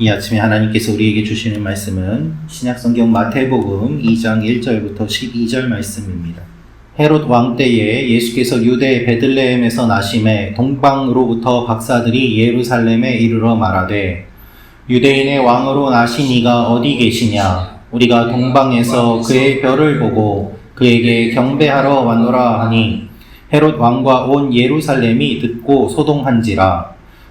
이 아침에 하나님께서 우리에게 주시는 말씀은 신약성경 마태복음 2장 1절부터 12절 말씀입니다. 헤롯 왕 때에 예수께서 유대 베들레헴에서 나심에 동방으로부터 박사들이 예루살렘에 이르러 말하되 유대인의 왕으로 나신 이가 어디 계시냐 우리가 동방에서 그의 별을 보고 그에게 경배하러 왔노라 하니 헤롯 왕과 온 예루살렘이 듣고 소동한지라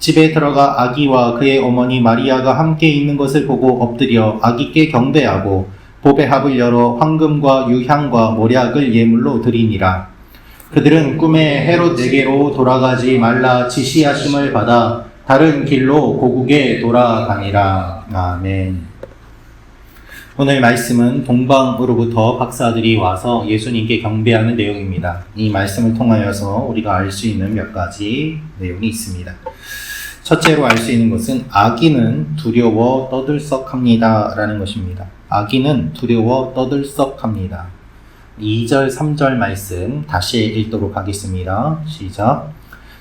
집에 들어가 아기와 그의 어머니 마리아가 함께 있는 것을 보고 엎드려 아기께 경배하고 보배 합을 열어 황금과 유향과 모략을 예물로 드리니라. 그들은 꿈에 헤롯에게로 돌아가지 말라 지시하심을 받아 다른 길로 고국에 돌아가니라. 아멘. 오늘 말씀은 동방으로부터 박사들이 와서 예수님께 경배하는 내용입니다. 이 말씀을 통하여서 우리가 알 수 있는 몇 가지 내용이 있습니다. 첫째로 알 수 있는 것은 아기는 두려워 떠들썩합니다. 라는 것입니다. 아기는 두려워 떠들썩합니다. 2절, 3절 말씀 다시 읽도록 하겠습니다. 시작.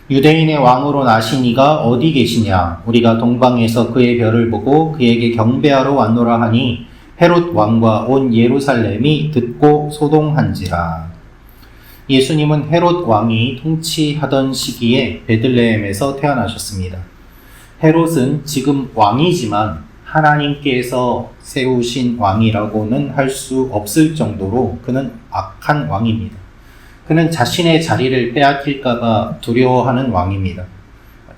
유대인의 왕으로 나신 이가 어디 계시냐? 우리가 동방에서 그의 별을 보고 그에게 경배하러 왔노라 하니 헤롯 왕과 온 예루살렘이 듣고 소동한지라. 예수님은 헤롯 왕이 통치하던 시기에 베들레헴에서 태어나셨습니다. 헤롯은 지금 왕이지만 하나님께서 세우신 왕이라고는 할 수 없을 정도로 그는 악한 왕입니다. 그는 자신의 자리를 빼앗길까봐 두려워하는 왕입니다.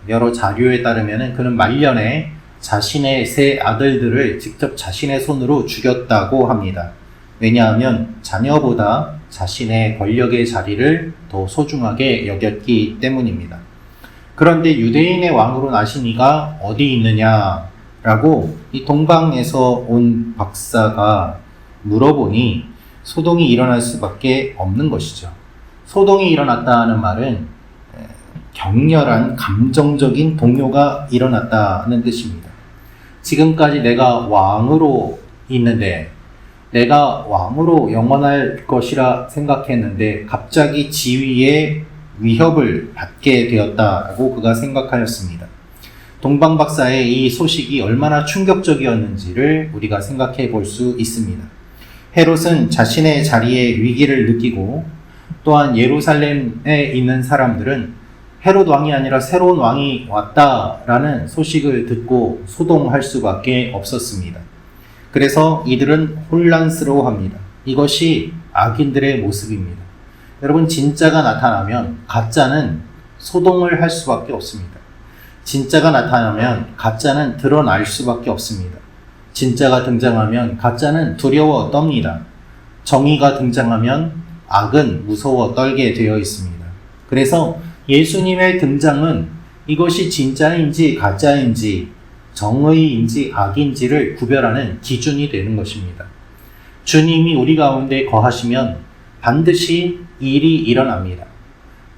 여러 자료에 따르면 그는 말년에 자신의 세 아들들을 직접 자신의 손으로 죽였다고 합니다. 왜냐하면 자녀보다 자신의 권력의 자리를 더 소중하게 여겼기 때문입니다. 그런데 유대인의 왕으로 나신 이가 어디 있느냐라고 이 동방에서 온 박사가 물어보니 소동이 일어날 수밖에 없는 것이죠. 소동이 일어났다는 말은 격렬한 감정적인 동요가 일어났다는 뜻입니다. 지금까지 내가 왕으로 있는데 내가 왕으로 영원할 것이라 생각했는데 갑자기 지위에 위협을 받게 되었다라고 그가 생각하였습니다. 동방 박사의 이 소식이 얼마나 충격적이었는지를 우리가 생각해 볼 수 있습니다. 헤롯은 자신의 자리에 위기를 느끼고 또한 예루살렘에 있는 사람들은 헤롯 왕이 아니라 새로운 왕이 왔다라는 소식을 듣고 소동할 수밖에 없었습니다. 그래서 이들은 혼란스러워 합니다. 이것이 악인들의 모습입니다. 여러분, 진짜가 나타나면 가짜는 소동을 할 수밖에 없습니다. 진짜가 나타나면 가짜는 드러날 수밖에 없습니다. 진짜가 등장하면 가짜는 두려워 떱니다. 정의가 등장하면 악은 무서워 떨게 되어 있습니다. 그래서 예수님의 등장은 이것이 진짜인지 가짜인지 정의인지 악인지를 구별하는 기준이 되는 것입니다. 주님이 우리 가운데 거하시면 반드시 일이 일어납니다.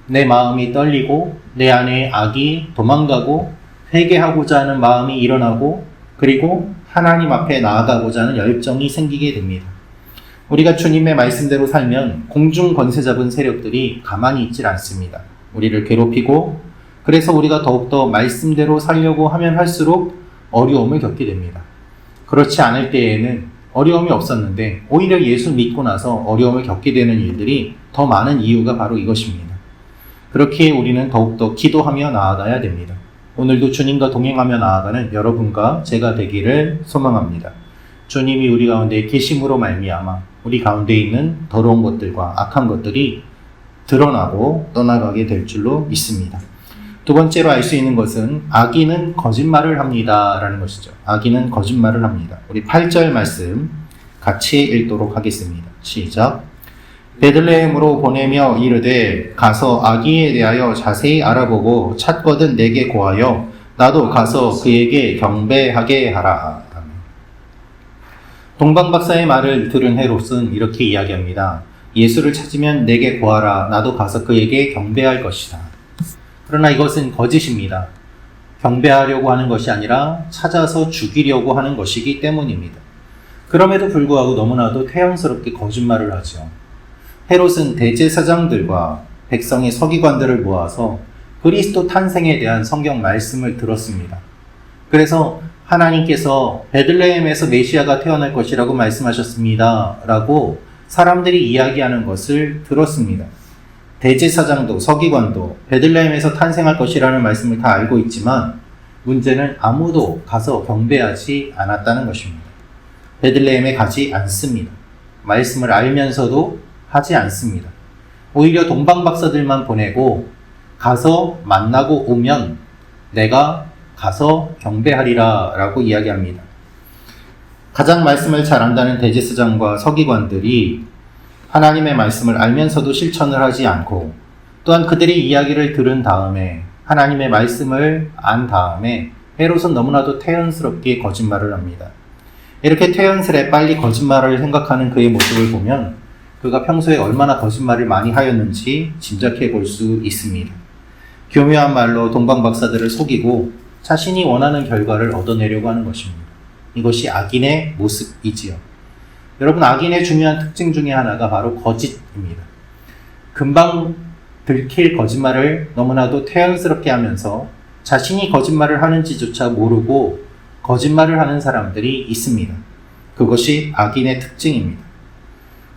내 마음이 떨리고 내 안에 악이 도망가고 회개하고자 하는 마음이 일어나고 그리고 하나님 앞에 나아가고자 하는 열정이 생기게 됩니다. 우리가 주님의 말씀대로 살면 공중 권세 잡은 세력들이 가만히 있질 않습니다. 우리를 괴롭히고 그래서 우리가 더욱더 말씀대로 살려고 하면 할수록 어려움을 겪게 됩니다. 그렇지 않을 때에는 어려움이 없었는데 오히려 예수 믿고 나서 어려움을 겪게 되는 일들이 더 많은 이유가 바로 이것입니다. 그렇게 우리는 더욱더 기도하며 나아가야 됩니다. 오늘도 주님과 동행하며 나아가는 여러분과 제가 되기를 소망합니다. 주님이 우리 가운데 계심으로 말미암아 우리 가운데 있는 더러운 것들과 악한 것들이 드러나고 떠나가게 될 줄로 믿습니다. 두 번째로 알 수 있는 것은 악인은 거짓말을 합니다라는 것이죠. 악인은 거짓말을 합니다. 우리 8절 말씀 같이 읽도록 하겠습니다. 시작. 베들레헴으로 보내며 이르되 가서 아기에 대하여 자세히 알아보고 찾거든 내게 고하여 나도 가서 그에게 경배하게 하라. 동방 박사의 말을 들은 헤롯은 이렇게 이야기합니다. 예수를 찾으면 내게 고하라. 나도 가서 그에게 경배할 것이다. 그러나 이것은 거짓입니다. 경배하려고 하는 것이 아니라 찾아서 죽이려고 하는 것이기 때문입니다. 그럼에도 불구하고 너무나도 태연스럽게 거짓말을 하죠. 헤롯은 대제사장들과 백성의 서기관들을 모아서 그리스도 탄생에 대한 성경 말씀을 들었습니다. 그래서 하나님께서 베들레헴에서 메시아가 태어날 것이라고 말씀하셨습니다. 라고 사람들이 이야기하는 것을 들었습니다. 대제사장도 서기관도 베들레헴에서 탄생할 것이라는 말씀을 다 알고 있지만 문제는 아무도 가서 경배하지 않았다는 것입니다. 베들레헴에 가지 않습니다. 말씀을 알면서도 하지 않습니다. 오히려 동방박사들만 보내고 가서 만나고 오면 내가 가서 경배하리라 라고 이야기합니다. 가장 말씀을 잘 안다는 대제사장과 서기관들이 하나님의 말씀을 알면서도 실천을 하지 않고 또한 그들의 이야기를 들은 다음에 하나님의 말씀을 안 다음에 헤롯은 너무나도 태연스럽게 거짓말을 합니다. 이렇게 태연스레 빨리 거짓말을 생각하는 그의 모습을 보면 그가 평소에 얼마나 거짓말을 많이 하였는지 짐작해 볼 수 있습니다. 교묘한 말로 동방 박사들을 속이고 자신이 원하는 결과를 얻어내려고 하는 것입니다. 이것이 악인의 모습이지요. 여러분, 악인의 중요한 특징 중에 하나가 바로 거짓입니다. 금방 들킬 거짓말을 너무나도 태연스럽게 하면서 자신이 거짓말을 하는지조차 모르고 거짓말을 하는 사람들이 있습니다. 그것이 악인의 특징입니다.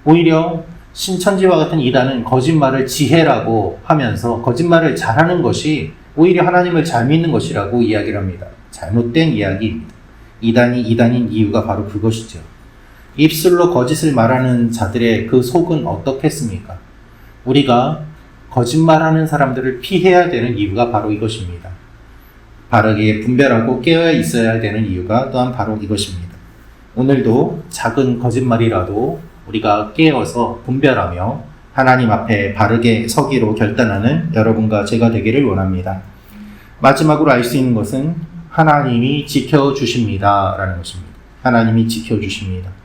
오히려 신천지와 같은 이단은 거짓말을 지혜라고 하면서 거짓말을 잘하는 것이 오히려 하나님을 잘 믿는 것이라고 이야기를 합니다. 잘못된 이야기입니다. 이단이 이단인 이유가 바로 그것이죠. 입술로 거짓을 말하는 자들의 그 속은 어떻겠습니까? 우리가 거짓말하는 사람들을 피해야 되는 이유가 바로 이것입니다. 바르게 분별하고 깨어 있어야 되는 이유가 또한 바로 이것입니다. 오늘도 작은 거짓말이라도 우리가 깨어서 분별하며 하나님 앞에 바르게 서기로 결단하는 여러분과 제가 되기를 원합니다. 마지막으로 알 수 있는 것은 하나님이 지켜주십니다. 라는 것입니다. 하나님이 지켜주십니다.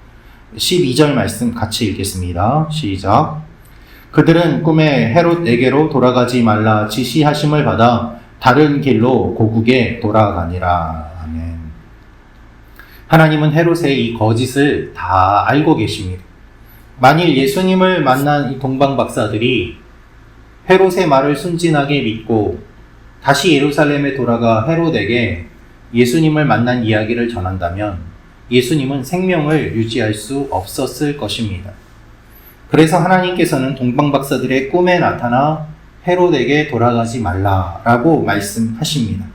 12절 말씀 같이 읽겠습니다. 시작. 그들은 꿈에 헤롯에게로 돌아가지 말라 지시하심을 받아 다른 길로 고국에 돌아가니라. 아멘. 하나님은 헤롯의 이 거짓을 다 알고 계십니다. 만일 예수님을 만난 이 동방 박사들이 헤롯의 말을 순진하게 믿고 다시 예루살렘에 돌아가 헤롯에게 예수님을 만난 이야기를 전한다면 예수님은 생명을 유지할 수 없었을 것입니다. 그래서 하나님께서는 동방 박사들의 꿈에 나타나 헤롯에게 돌아가지 말라라고 말씀하십니다.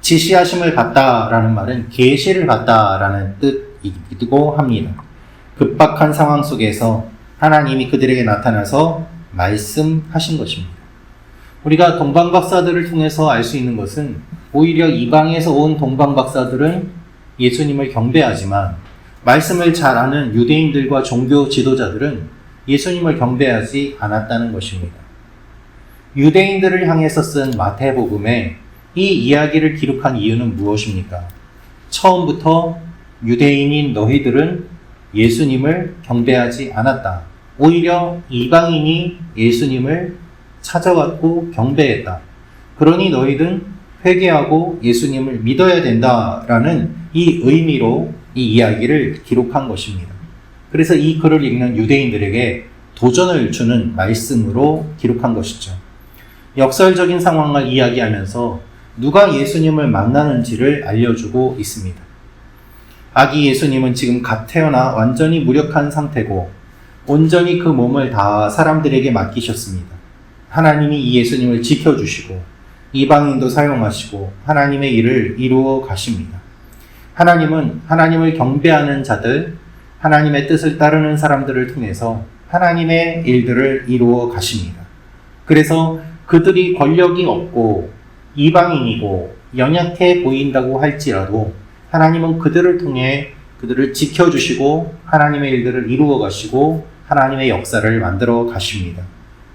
지시하심을 받다라는 말은 계시를 받다라는 뜻이기도 합니다. 급박한 상황 속에서 하나님이 그들에게 나타나서 말씀하신 것입니다. 우리가 동방 박사들을 통해서 알 수 있는 것은 오히려 이방에서 온 동방 박사들은 예수님을 경배하지만 말씀을 잘 아는 유대인들과 종교 지도자들은 예수님을 경배하지 않았다는 것입니다. 유대인들을 향해서 쓴 마태복음에 이 이야기를 기록한 이유는 무엇입니까? 처음부터 유대인인 너희들은 예수님을 경배하지 않았다. 오히려 이방인이 예수님을 찾아왔고 경배했다. 그러니 너희는 회개하고 예수님을 믿어야 된다라는 이 의미로 이 이야기를 기록한 것입니다. 그래서 이 글을 읽는 유대인들에게 도전을 주는 말씀으로 기록한 것이죠. 역설적인 상황을 이야기하면서 누가 예수님을 만나는지를 알려주고 있습니다. 아기 예수님은 지금 갓 태어나 완전히 무력한 상태고 온전히 그 몸을 다 사람들에게 맡기셨습니다. 하나님이 이 예수님을 지켜주시고 이방인도 사용하시고 하나님의 일을 이루어 가십니다. 하나님은 하나님을 경배하는 자들, 하나님의 뜻을 따르는 사람들을 통해서 하나님의 일들을 이루어 가십니다. 그래서 그들이 권력이 없고 이방인이고 연약해 보인다고 할지라도 하나님은 그들을 통해 그들을 지켜주시고 하나님의 일들을 이루어 가시고 하나님의 역사를 만들어 가십니다.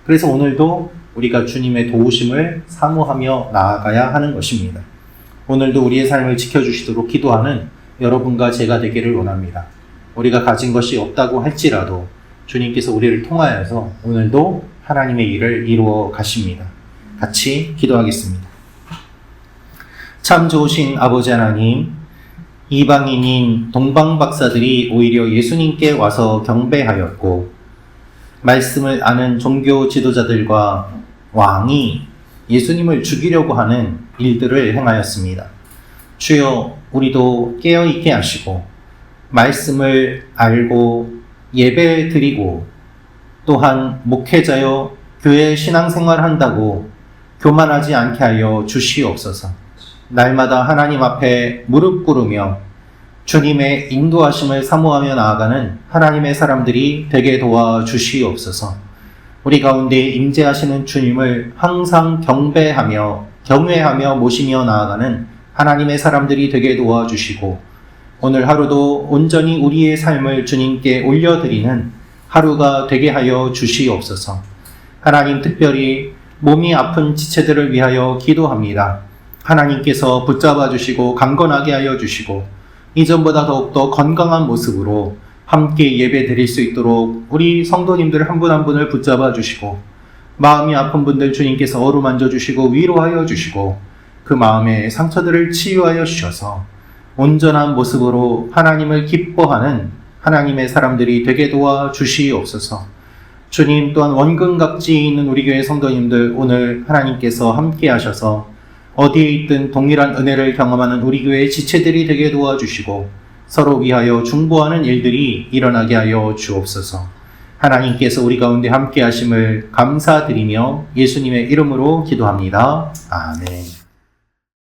그래서 오늘도 우리가 주님의 도우심을 사모하며 나아가야 하는 것입니다. 오늘도 우리의 삶을 지켜주시도록 기도하는 여러분과 제가 되기를 원합니다. 우리가 가진 것이 없다고 할지라도 주님께서 우리를 통하여서 오늘도 하나님의 일을 이루어 가십니다. 같이 기도하겠습니다. 참 좋으신 아버지 하나님, 이방인인 동방 박사들이 오히려 예수님께 와서 경배하였고, 말씀을 아는 종교 지도자들과 왕이 예수님을 죽이려고 하는 일들을 행하였습니다. 주여, 우리도 깨어있게 하시고, 말씀을 알고 예배 드리고, 또한 목회자여 교회 신앙생활 한다고 교만하지 않게 하여 주시옵소서. 날마다 하나님 앞에 무릎 꿇으며 주님의 인도하심을 사모하며 나아가는 하나님의 사람들이 되게 도와 주시옵소서. 우리 가운데 임재하시는 주님을 항상 경배하며 경외하며 모시며 나아가는 하나님의 사람들이 되게 도와주시고 오늘 하루도 온전히 우리의 삶을 주님께 올려드리는 하루가 되게 하여 주시옵소서. 하나님 특별히 몸이 아픈 지체들을 위하여 기도합니다. 하나님께서 붙잡아 주시고 강건하게 하여 주시고 이전보다 더욱더 건강한 모습으로 함께 예배 드릴 수 있도록 우리 성도님들 한 분한 분을 붙잡아 주시고 마음이 아픈 분들 주님께서 어루만져 주시고 위로하여 주시고 그 마음의 상처들을 치유하여 주셔서 온전한 모습으로 하나님을 기뻐하는 하나님의 사람들이 되게 도와 주시옵소서. 주님 또한 원근각지에 있는 우리 교회 성도님들 오늘 하나님께서 함께 하셔서 어디에 있든 동일한 은혜를 경험하는 우리 교회의 지체들이 되게 도와주시고 서로 위하여 중보하는 일들이 일어나게 하여 주옵소서. 하나님께서 우리 가운데 함께 하심을 감사드리며 예수님의 이름으로 기도합니다. 아멘.